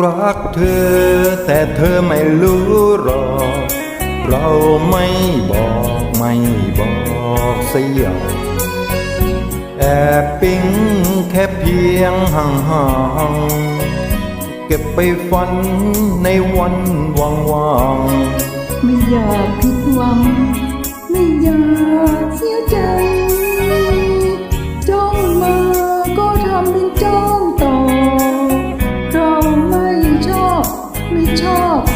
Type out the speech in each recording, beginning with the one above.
รักเธอแต่เธอไม่รู้หรอก เราไม่บอกไม่บอกเสียแอบปิ๊งแค่เพียงห่างๆเก็บไปฝันในวันว่างไม่อยากผิดหวัง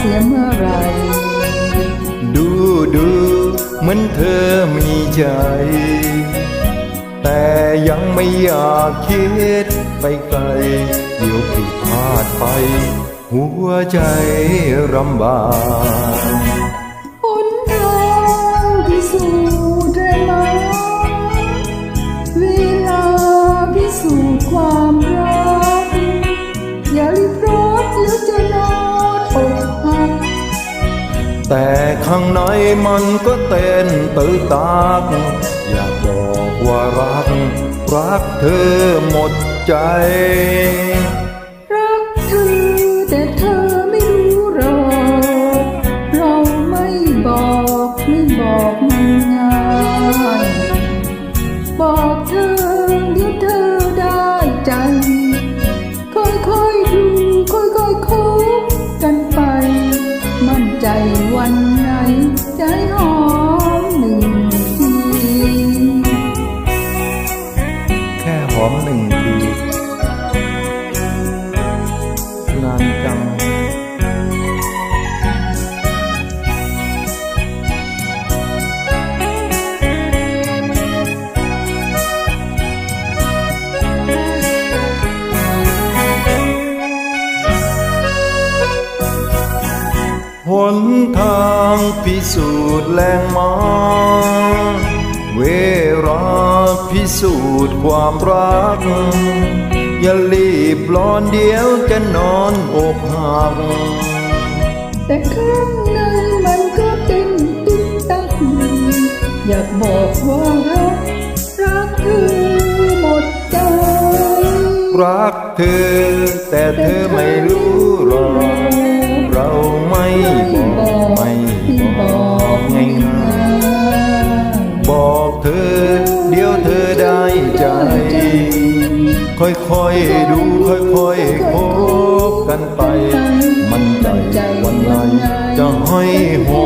สียเมื่อไร ดูดูเหมือนเธอมีใจ แต่ยังไม่อยากคิดไปไกล เดี๋ยวผิดพลาดไป หัวใจรำบาก แต่ข้างในมันก็เต้นตื้อตากอยากบอกว่ารัก รักเธอหมดใจ รักเธอแต่เธอไม่รู้หรอกเราไม่บอกไม่บอกง่ายบอกเธ หนทางพิสูจน์แรงมาเวลาพิสูจน์ความรัก อย่ารีบร้อนเดียวจะนอนอกหักแต่ข้างในมันก็เต้นติ๊กตักอยากบอกว่ารักรักเธอหมดใจรักเธอแต่เธอไม่รู้หรอก บอกไม่บอกง่ายๆบอกเธอ เดี๋ยวเธอได้ใจ ค่อยๆดูค่อยๆคบกันไป มันใจวันไหนจะให้หอมส